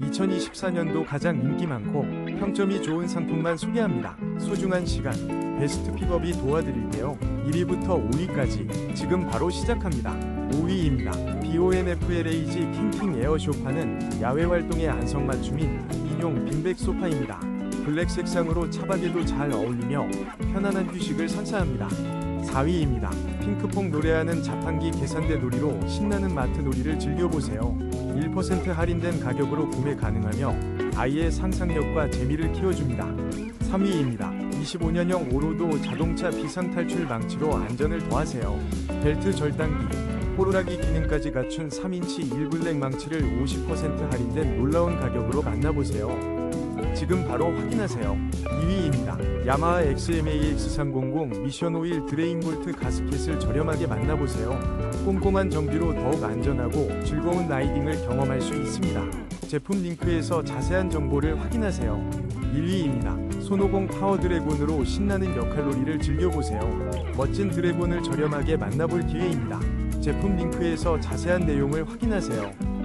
2024년도 가장 인기 많고 평점이 좋은 상품만 소개합니다. 소중한 시간, 베스트 픽업이 도와드릴게요. 1위부터 5위까지 지금 바로 시작합니다. 5위입니다. BONFLAG 킹킹 에어 쇼파는 야외 활동에 안성맞춤인 인용 빈백 소파입니다. 블랙 색상으로 차박에도 잘 어울리며 편안한 휴식을 선사합니다. 4위입니다. 핑크퐁 노래하는 자판기 계산대 놀이로 신나는 마트 놀이를 즐겨보세요. 1% 할인된 가격으로 구매 가능하며 아이의 상상력과 재미를 키워줍니다. 3위입니다. 25년형 오로도 자동차 비상탈출 망치로 안전을 더하세요. 벨트 절단기, 호루라기 기능까지 갖춘 3인치 1블랙 망치를 50% 할인된 놀라운 가격으로 만나보세요. 지금 바로 확인하세요. 2위입니다. 야마하 XMAX300 미션 오일 드레인 볼트 가스켓을 저렴하게 만나보세요. 꼼꼼한 정비로 더욱 안전하고 즐거운 라이딩을 경험할 수 있습니다. 제품 링크에서 자세한 정보를 확인하세요. 1위입니다. 손오공 파워 드래곤으로 신나는 역할놀이를 즐겨보세요. 멋진 드래곤을 저렴하게 만나볼 기회입니다. 제품 링크에서 자세한 내용을 확인하세요.